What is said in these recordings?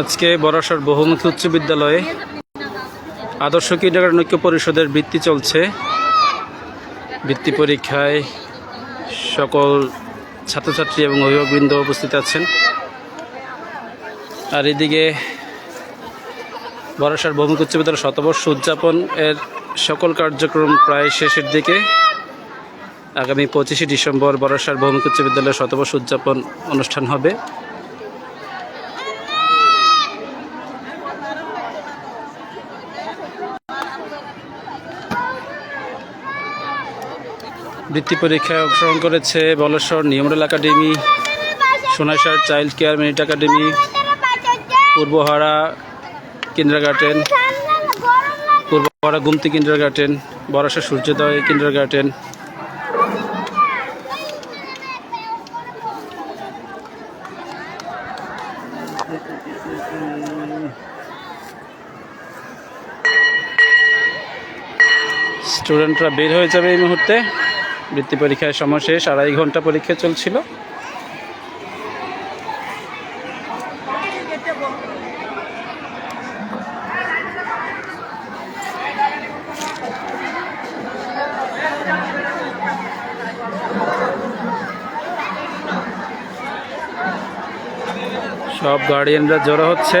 আজকে বরাসর বহুমুখী উচ্চ বিদ্যালয়ে আদর্শ কিন্ডারগার্টেন ঐক্য পরিষদের বৃত্তি চলছে। বৃত্তি পরীক্ষায় সকল ছাত্রছাত্রী এবং অভিভাবকবৃন্দ উপস্থিত আছেন। আর এদিকে বরাসর বহুমুখী উচ্চ বিদ্যালয় শতবর্ষ উদযাপন এর সকল কার্যক্রম প্রায় শেষের দিকে। আগামী পঁচিশে ডিসেম্বর বরাসার বহুমুখী উচ্চ বিদ্যালয়ের শতবর্ষ উদযাপন অনুষ্ঠান হবে। বৃত্তি পরীক্ষায় অংশগ্রহণ করেছে Baleshwar নিয়মডাল academy, Sonaishar child care merit academy, Purbahara kindergarten Purbahara Gumti kindergarten Barasa Suryoday kindergarten স্টুডেন্টরা বের হয়ে যাবে এই মুহূর্তে। বৃত্তি পরীক্ষার সময় শেষ আড়াই ঘণ্টা পরীক্ষা চলছিল। সব গার্ডিয়ানরা জড়ো হচ্ছে।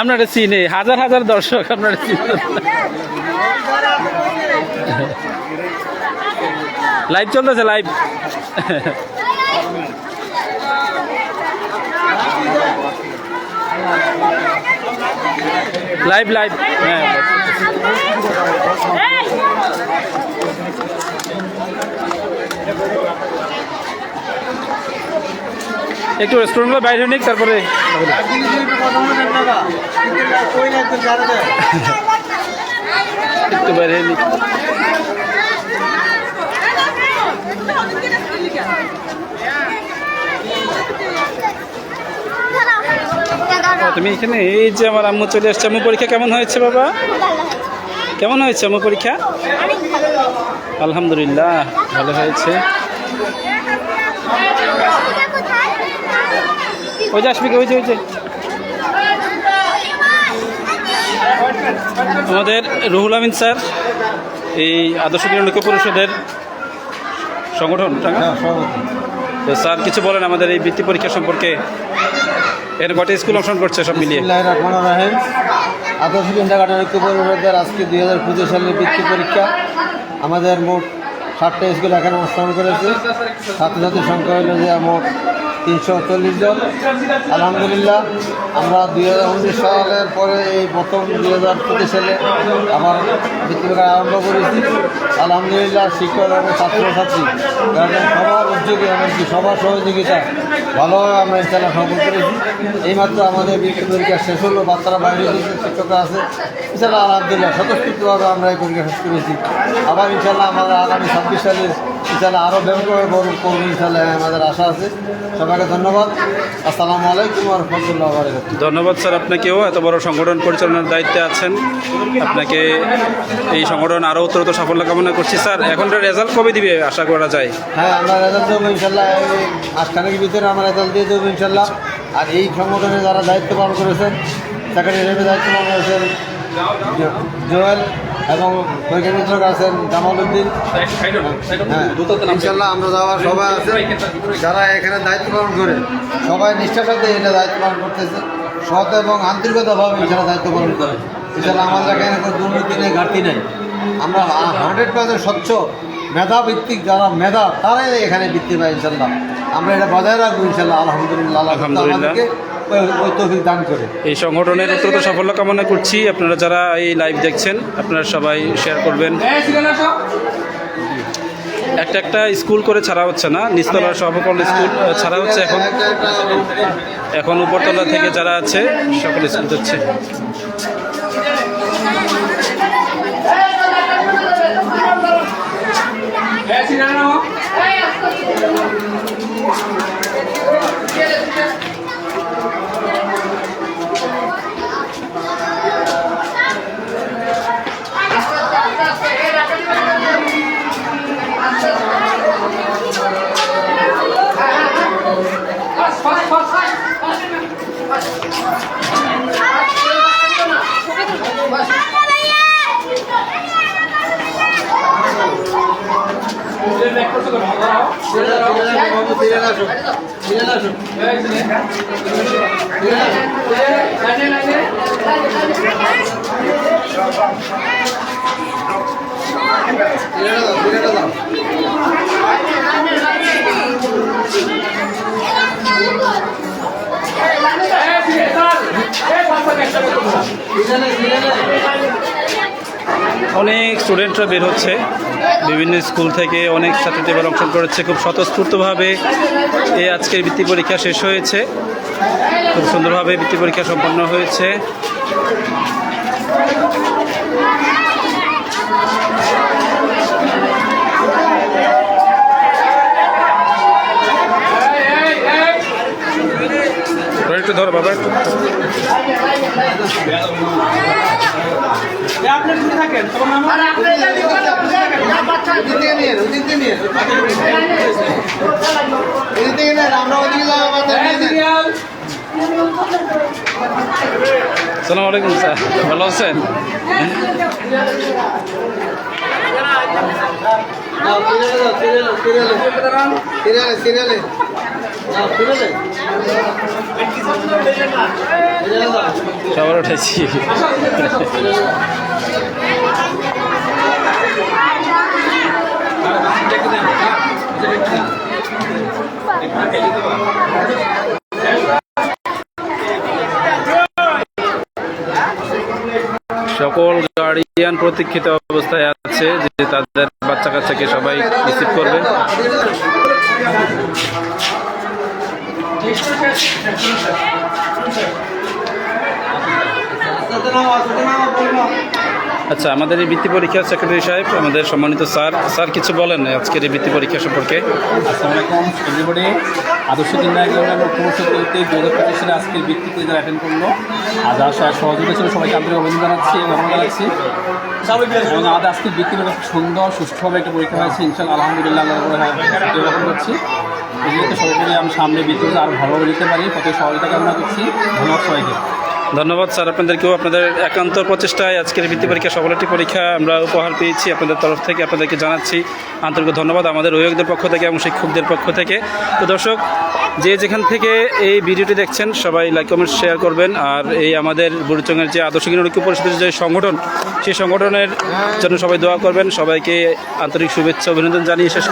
আপনারা চিনে হাজার হাজার দর্শক আপনারা চিনে। লাইভ চলতেছে লাইভ লাইভ লাইভ হ্যাঁ একটু রেস্টুরেন্টগুলো বাইরে নিক তারপরে একটু বাইরে নিক তুমি এখানে এই যে আমার আম্মু চলে আসছে আম্মু পরীক্ষা কেমন হয়েছে বাবা? কেমন হয়েছে আম্মু পরীক্ষা? আলহামদুলিল্লাহ ভালো হয়েছে। ওই যে আসবি কি? ওই যে ওই যে। আমাদের রুহুল আমিন স্যার এই আদর্শ নিরানৈক্য পরিষদের সংগঠন। তো স্যার কিছু বলেন আমাদের এই বৃত্তি পরীক্ষা সম্পর্কে? এর কটা স্কুল অপশন করছে সব মিলিয়ে? রহমানির রহিম। আদর্শ কিন্ডারগার্টেন ঐক্য পরিষদের আজকে দুই হাজার পঁচিশ সালের বৃত্তি পরীক্ষা। আমাদের মোট ষাটটা স্কুল এখানে অংশগ্রহণ করেছে। ছাত্রছাত্রীর সংখ্যা হলো যে মোট তিনশো চল্লিশ জন। আলহামদুলিল্লাহ, আমরা দুই হাজার উনিশ সালের পরে এই প্রথম দুই হাজার পঁচিশ সালে আমার বৃত্তি পরীক্ষা আরম্ভ করেছি। আলহামদুলিল্লাহ, শিক্ষক এবং ছাত্রছাত্রী সবার উদ্যোগে এমনকি সবার সহযোগিতা ভালোভাবে আমরা এই ইনশাল্লাহ সফল করেছি। এইমাত্র আমাদের বৃত্তি পরীক্ষা শেষ হলো, বাচ্চারা বাইরে শিক্ষকরা আছে। ইনশাল্লাহ আলহামদুলিল্লাহ, স্বতঃস্ফূর্তভাবে আমরা এই পরীক্ষা শেষ করেছি। আবার ইনশাল্লাহ আমরা আগামী ছাব্বিশ সালে ইনশাল্লাহ আরও ব্যাপকভাবে বড় করব ইনশাল্লাহ আমাদের আশা আছে। সবাইকে ধন্যবাদ। আসসালামু আলাইকুম রহমতুল্লাহ ধন্যবাদ স্যার আপনাকেও। এত বড় সংগঠন পরিচালনার দায়িত্বে আছেন। আপনাকে এই সংগঠন আরও উত্তরোত্তর সাফল্য কামনা করছি স্যার। এখন রেজাল্ট কবে দিবে আশা করা যায়? হ্যাঁ আমরা রেজাল্ট দেবো ইনশাল্লাহ এই আটখানেকের ভিতরে আমরা রেজাল্ট দিয়ে দেবো ইনশাল্লাহ আর এই সংগঠনে যারা দায়িত্ব পালন করেছেন সেক্রেটারি দায়িত্ব পালন করেছেন জোয়েল এবং পরীক্ষা আছেন জামাল উদ্দিন। হ্যাঁ। ইনশাল্লাহ আমরা যাওয়ার সবাই আছে। যারা এখানে দায়িত্ব পালন করে, সবাই নিষ্ঠার সাথে এটা দায়িত্ব পালন করতেছে। সৎ এবং আন্তরিকতাভাবে ইনশাল্লাহ দায়িত্ব পালন করে। ইনশাল্লাহ আমাদের এখানে কোনো দুর্নীতি নেই, ঘাটতি নেই। আমরা হান্ড্রেড পার্সেন্ট স্বচ্ছ মেধা ভিত্তিক যারা মেধা, তারাই এখানে বৃত্তি পায় ইনশাল্লাহ আমরা এটা বজায় রাখব ইনশাল্লাহ আলহামদুলিল্লাহ। আলহামদুলিল্লাহ। আমাদেরকে ওই- ওই তৌফিক দান করে। এই সংগঠনের অত্যন্ত সাফল্য কামনা করছি। আপনারা যারা এই লাইভ দেখছেন আপনারা সবাই শেয়ার করবেন। একটা একটা স্কুল করে ছাড়া হচ্ছে না নিস্তলার সর্বকল স্কুল ছাড়া হচ্ছে এখন। এখন উপরতলা থেকে যারা আছে সকল স্কুল হচ্ছে ফিরে আসো, অনেক স্টুডেন্টরা বের হচ্ছে। বিভিন্ন স্কুল থেকে অনেক ছাত্রী এবার অংশগ্রহণ করেছে। খুব স্বতঃস্ফূর্তভাবে এই আজকের বৃত্তি পরীক্ষা শেষ হয়েছে। খুব সুন্দরভাবে বৃত্তি পরীক্ষা সম্পন্ন হয়েছে। একটু ধরো বাবা একটু। নেন। সালাম আলাইকুম স্যার। ভালো আছেন? নাও, ফিরে এলো, ফিরে সকল গার্ডিয়ান প্রতীক্ষিত অবস্থায় আছে যে তাদের বাচ্চা কাচ্চাকে সবাই রিসিভ করবে। আচ্ছা আমাদের এই বৃত্তি পরীক্ষা সেক্রেটারি সাহেব, আমাদের সম্মানিত স্যার। স্যার, কিছু বলেন আজকের এই বৃত্তি পরীক্ষা সম্পর্কে? আসসালামু আদর্শ দিনদার গ্রামের মুখ্যমন্ত্রীতে দু হাজার পঁচিশ সালে আজকের ভিত্তিতে যারা অ্যাটেন্ড করল আর যারা সহযোগিতা ছিল সবাইকে আন্তরিক অভিনন্দন জানাচ্ছি এবং জানাচ্ছি। এবং আমাদের আজকের ভিত্তি খুব সুন্দর, সুষ্ঠুভাবে একটা পরীক্ষা হয়েছে ইনশাল্লাহ আলহামদুলিল্লাহ আমরা করছি জন্য সবাইকে আমি সামনে ভিত্তিতে আরও ভালোভাবে দিতে পারি প্রত্যেক সহযোগিতা কামনা করছি। ধন্যবাদ সবাইকে। ধন্যবাদ স্যার, আপনাদেরকেও আপনাদের একান্ত প্রচেষ্টায় আজকের বৃত্তি পরীক্ষা, সফলটি পরীক্ষা আমরা উপহার পেয়েছি আপনাদের তরফ থেকে, আপনাদেরকে জানাচ্ছি। আন্তরিক ধন্যবাদ আমাদের অভিভাবকদের পক্ষ থেকে এবং শিক্ষকদের পক্ষ থেকে। তো দর্শক, যে যেখান থেকে এই ভিডিওটি দেখছেন, সবাই লাইক, কমেন্ট, শেয়ার করবেন। আর এই আমাদের বুড়িচঙ্গের যে আদর্শ ঐক্য পরিষদের যে সংগঠন, সেই সংগঠনের জন্য সবাই দোয়া করবেন। সবাইকে আন্তরিক শুভেচ্ছা, অভিনন্দন জানিয়ে শেষ